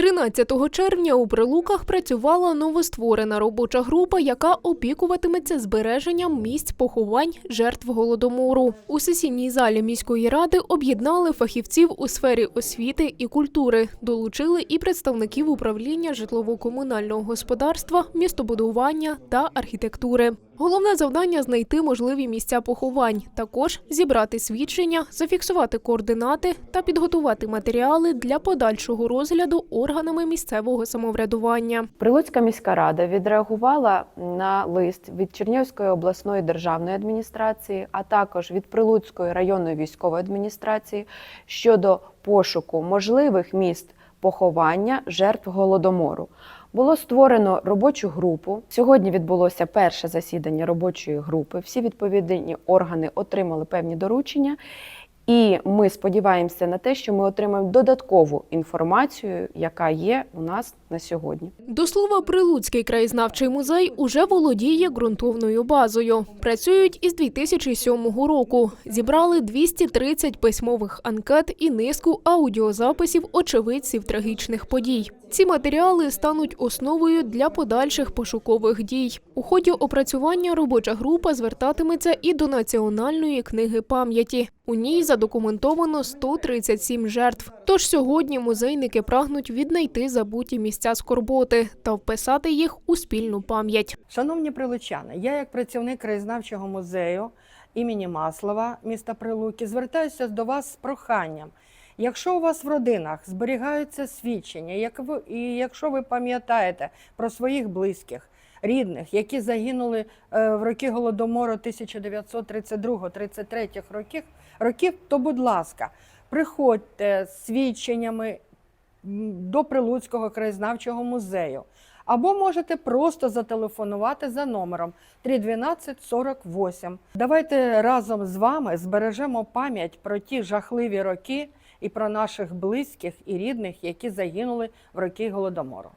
13 червня у Прилуках працювала новостворена робоча група, яка опікуватиметься збереженням місць поховань жертв голодомору. У сесійній залі міської ради об'єднали фахівців у сфері освіти і культури, долучили і представників управління житлово-комунального господарства, містобудування та архітектури. Головне завдання знайти можливі місця поховань, також зібрати свідчення, зафіксувати координати та підготувати матеріали для подальшого розгляду органами місцевого самоврядування. Прилуцька міська рада відреагувала на лист від Чернігівської обласної державної адміністрації, а також від Прилуцької районної військової адміністрації щодо пошуку можливих міст поховання жертв голодомору. Було створено робочу групу. Сьогодні відбулося перше засідання робочої групи. Всі відповідні органи отримали певні доручення. І ми сподіваємося на те, що ми отримаємо додаткову інформацію, яка є у нас на сьогодні. До слова, Прилуцький краєзнавчий музей уже володіє ґрунтовною базою. Працюють із 2007 року. Зібрали 230 письмових анкет і низку аудіозаписів очевидців трагічних подій. Ці матеріали стануть основою для подальших пошукових дій. У ході опрацювання робоча група звертатиметься і до національної книги пам'яті. У ній задокументовано 137 жертв. Тож сьогодні музейники прагнуть віднайти забуті місця скорботи та вписати їх у спільну пам'ять. Шановні прилучани, я як працівник краєзнавчого музею імені Маслова міста Прилуки звертаюся до вас з проханням. Якщо у вас в родинах зберігаються свідчення, як ви, і якщо ви пам'ятаєте про своїх близьких, рідних, які загинули е, в роки Голодомору 1932-33 років, років, то, будь ласка, приходьте з свідченнями до Прилуцького краєзнавчого музею. Або можете просто зателефонувати за номером 312 48. Давайте разом з вами збережемо пам'ять про ті жахливі роки і про наших близьких і рідних, які загинули в роки Голодомору.